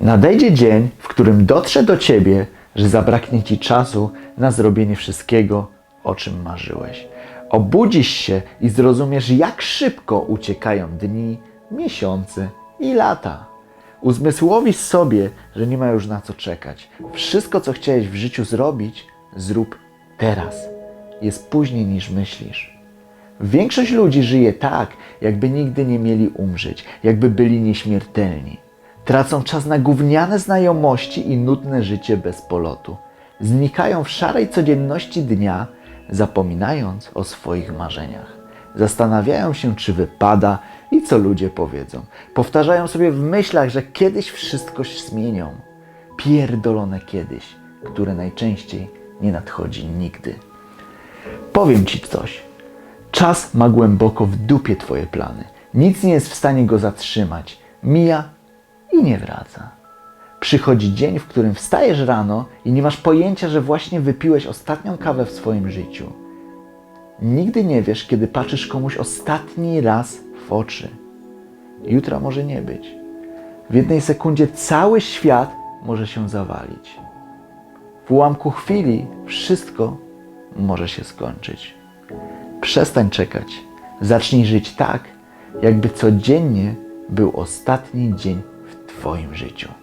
Nadejdzie dzień, w którym dotrze do ciebie, że zabraknie ci czasu na zrobienie wszystkiego, o czym marzyłeś. Obudzisz się i zrozumiesz, jak szybko uciekają dni, miesiące i lata. Uzmysłowisz sobie, że nie ma już na co czekać. Wszystko, co chciałeś w życiu zrobić, zrób teraz. Jest później niż myślisz. Większość ludzi żyje tak, jakby nigdy nie mieli umrzeć, jakby byli nieśmiertelni. Tracą czas na gówniane znajomości i nudne życie bez polotu. Znikają w szarej codzienności dnia, zapominając o swoich marzeniach. Zastanawiają się, czy wypada i co ludzie powiedzą. Powtarzają sobie w myślach, że kiedyś wszystko się zmienią. Pierdolone kiedyś, które najczęściej nie nadchodzi nigdy. Powiem ci coś. Czas ma głęboko w dupie twoje plany. Nic nie jest w stanie go zatrzymać. Mija i nie wraca. Przychodzi dzień, w którym wstajesz rano i nie masz pojęcia, że właśnie wypiłeś ostatnią kawę w swoim życiu. Nigdy nie wiesz, kiedy patrzysz komuś ostatni raz w oczy. Jutra może nie być. W jednej sekundzie cały świat może się zawalić. W ułamku chwili wszystko może się skończyć. Przestań czekać. Zacznij żyć tak, jakby codziennie był ostatni dzień Twoim życiu.